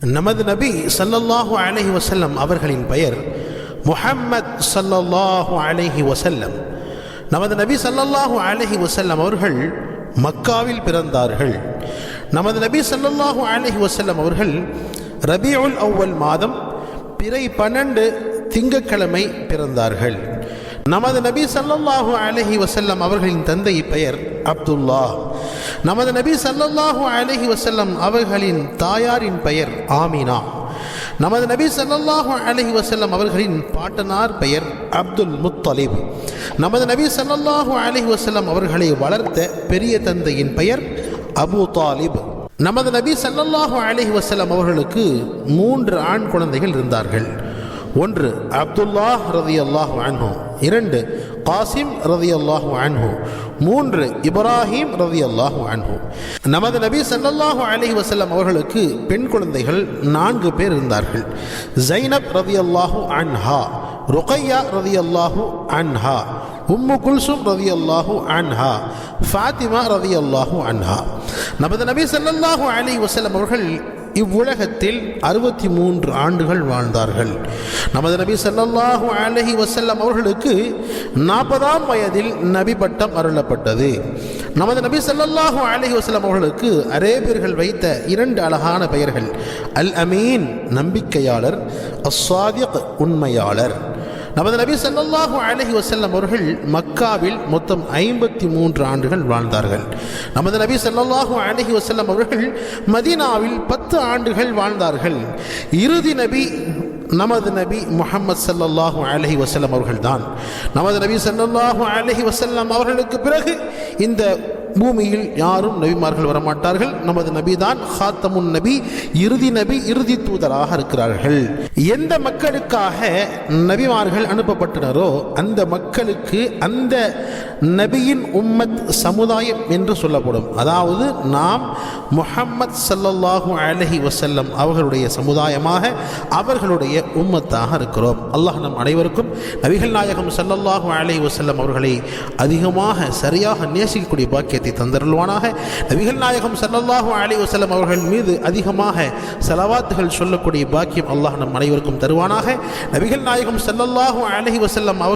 நமது நபி சல்லல்லாஹு அலஹி வசல்லம் அவர்களின் பெயர் முஹம்மத் சல்லல்லாஹு அலஹி வசல்லம் நமது நபி சல்லல்லாஹு அலஹி வசல்லம் அவர்கள் மக்காவில் பிறந்தார்கள். நமது நபி சல்லல்லாஹு அலஹி வசல்லம் அவர்கள் ரபியுல் அவ்வல் மாதம் பிறை பன்னெண்டு திங்கக்கிழமை பிறந்தார்கள். நமது நபி ஸல்லல்லாஹு அலஹி வசல்லம் அவர்களின் தந்தை பெயர் அப்துல்லா. நமது நபி ஸல்லல்லாஹு அலஹி வசல்லம் அவர்களின் தாயாரின் பெயர் ஆமினா. நமது நபி ஸல்லல்லாஹு அலஹி வசல்லம் அவர்களின் பாட்டனார் பெயர் அப்துல் முத்தலிப். நமது நபி ஸல்லல்லாஹு அலஹி வசல்லம் அவர்களை வளர்த்த பெரிய தந்தையின் பெயர் அபூ தாலிப். நமது நபி ஸல்லல்லாஹு அலஹி வசல்லம் அவர்களுக்கு மூன்று ஆண் குழந்தைகள் இருந்தார்கள். ஒன்று அப்துல்லாஹ் ரதி அல்லாஹ் அன்ஹு. இரண்டு காசிம் ரதி அல்லாஹ் அன்ஹு. மூன்று இப்ராஹிம் ரதி அல்லாஹ் அன்ஹு. நமது நபி ஸல்லல்லாஹு அலி வசல்லம் அவர்களுக்கு பெண் குழந்தைகள் நான்கு பேர் இருந்தார்கள். ஜைனப் ரதி அல்லாஹு அன்ஹா ருக்கையா ரதி அல்லாஹு அன்ஹா உம்மு குல்சும் ரவி அல்லாஹு அன்ஹா ஃபாத்திமா ரவி அல்லாஹு அன்ஹா. நமது நபி சல்லாஹூ அலி வசலம் அவர்கள் இவ்வுலகத்தில் அறுபத்தி மூன்று ஆண்டுகள் வாழ்ந்தார்கள். நமது நபி சல்லாஹு அலஹி வசல்லம் அவர்களுக்கு நாற்பதாம் வயதில் நபி பட்டம் அருளப்பட்டது. நமது நபி ஸல்லல்லாஹு அலஹி வசல்லம் அவர்களுக்கு அரேபியர்கள் வைத்த இரண்டு அழகான பெயர்கள். அல் அமீன் நம்பிக்கையாளர் அஸ்வாதிக் உண்மையாளர். நமது நபி சல்லாஹு அலஹி வசல்லம் அவர்கள் மக்காவில் மொத்தம் ஐம்பத்தி மூன்று ஆண்டுகள் வாழ்ந்தார்கள். நமது நபி சல்லாஹு அலஹி வசல்லம் அவர்கள் மதீனாவில் பத்து ஆண்டுகள் வாழ்ந்தார்கள். இறுதி நபி நமது நபி முஹம்மது சல்லாஹூ அலஹி வசல்லம் அவர்கள்தான். நமது நபி சல்லாஹூ அலஹி வசல்லம் அவர்களுக்கு பிறகு இந்த பூமியில் யாரும் நபிமார்கள் வரமாட்டார்கள். நமது நபி தான் ஹாத்தமுன் நபி இறுதி நபி இறுதி தூதராக இருக்கிறார்கள். எந்த மக்களுக்காக நபிமார்கள் அனுப்பப்பட்டனரோ அந்த மக்களுக்கு அந்த நபியின் உம்மத் சமுதாயம் என்று சொல்லப்படும். அதாவது நாம் முஹம்மத் ஸல்லல்லாஹு அலஹி வசல்லம் அவர்களுடைய சமுதாயமாக அவர்களுடைய உம்மத்தாக இருக்கிறோம். அல்லாஹ் நம் அனைவருக்கும் நபிகள் நாயகம் ஸல்லல்லாஹு அலஹி வசல்லம் அவர்களை அதிகமாக சரியாக நேசிக்கக்கூடிய பாக்கியத்தை தந்தருள்வானாக. நபிகள் நாயகம் ஸல்லல்லாஹு அலி வசலம் அவர்கள் மீது அதிகமாக செலவாத்துகள் சொல்லக்கூடிய பாக்கியம் அல்லாஹ் நம் அனைவருக்கும் தருவானாக. நபிகள் நாயகம் ஸல்லல்லாஹு அலைஹி வசல்லம் அவர்